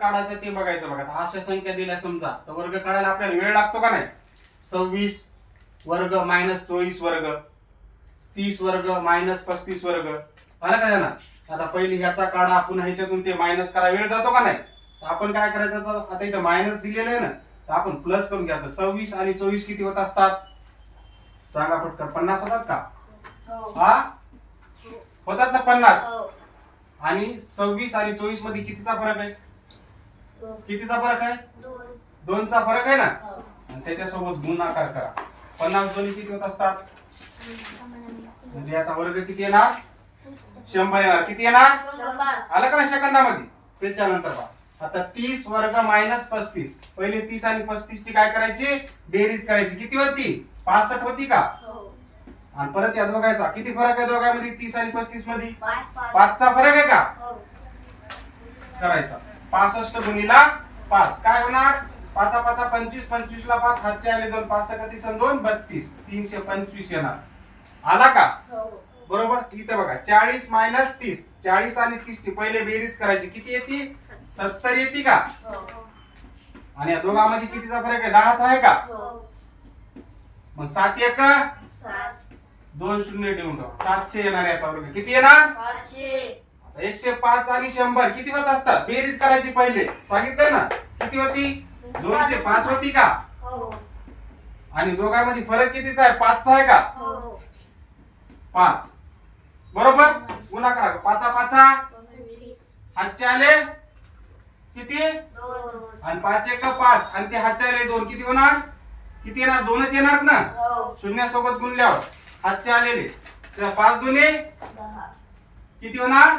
काढायचं ते बघायचं बघा. अशा संख्या दिल्या समजा. तर वर्ग काढायला आपल्याला वेळ लागतो का नाही? सव्वीस वर्ग मायनस चोवीस वर्ग तीस वर्ग मायनस पस्तीस वर्ग. आलं का ना आता पहिली ह्याचा काढा आपण ह्याच्यातून ते मायनस करा. वेळ जातो का नाही? तर आपण काय करायचं तर आता इथं मायनस दिलेलं आहे ना. तर आपण प्लस करून घ्यायचं सव्वीस आणि चोवीस किती होत असतात? सांगा पटकन. पन्नास होतात का? हो. हा? होतात ना पन्नास? हो. आणि सव्वीस आणि चोवीसमध्ये कितीचा फरक आहे? दोन कितीचा फरक आहे? दोन. दोनचा फरक आहे ना? हो. आणि त्याच्यासोबत गुणाकार करा. पन्नास दोन्ही किती होत असतात? म्हणजे याचा वर्ग किती येणार? शंभर येणार. किती येणार? शंभर. आलं का ना सेकंदामध्ये? त्याच्यानंतर पहा. आता तीस वर्ग मायनस पस्तीस. पहिले तीस आणि पस्तीस ची काय करायची? बेरीज करायची. किती होती? पासष्ट होती का? हो. आणि परत या दोघांचा किती फरक आहे दोघांमध्ये? तीस आणि पस्तीसमध्ये पाच पाच. पाचचा फरक आहे का? हो. करायचा. पासष्ट गुणीला पाच. काय होणार? पाचा पाचा पंचवीस. पंचवीस ला पाच. हातचे आले दोन. पाच कधी आणि दोन. बत्तीस. तीनशे पंचवीस येणार. आला का? हो. बरोबर? इथे बघा. चाळीस मायनस तीस. चाळीस आणि तीस ची पहिले बेरीज करायची. किती येते? सत्तर येते का? हो. आणि या दोघांमध्ये कितीचा फरक आहे? दहाचा आहे का? हो. मग सात एक. दोन शून्य ठेवून ठेवा सातशे येणार याचा वर्ग. किती येणार? एकशे पाच आणि शंभर. किती होत असतात? बेरीज करायची पहिले. सांगितलं ना? किती होती? दोनशे पाच होती का? हो. आणि दोघांमध्ये फरक कितीचा आहे? पाचचा आहे का? हो. पाच. बरोबर? गुन्हा करा. पाचा पाचा. हातचे आले किती आणि पाच एक पाच. आणि ते हातचे आले दोन. किती होणार? किती येणार? दोनच येणार ना? हो. शून्यासोबत गुणल्यावर हातचे आलेले तर पाच दोन्ही किती होणार?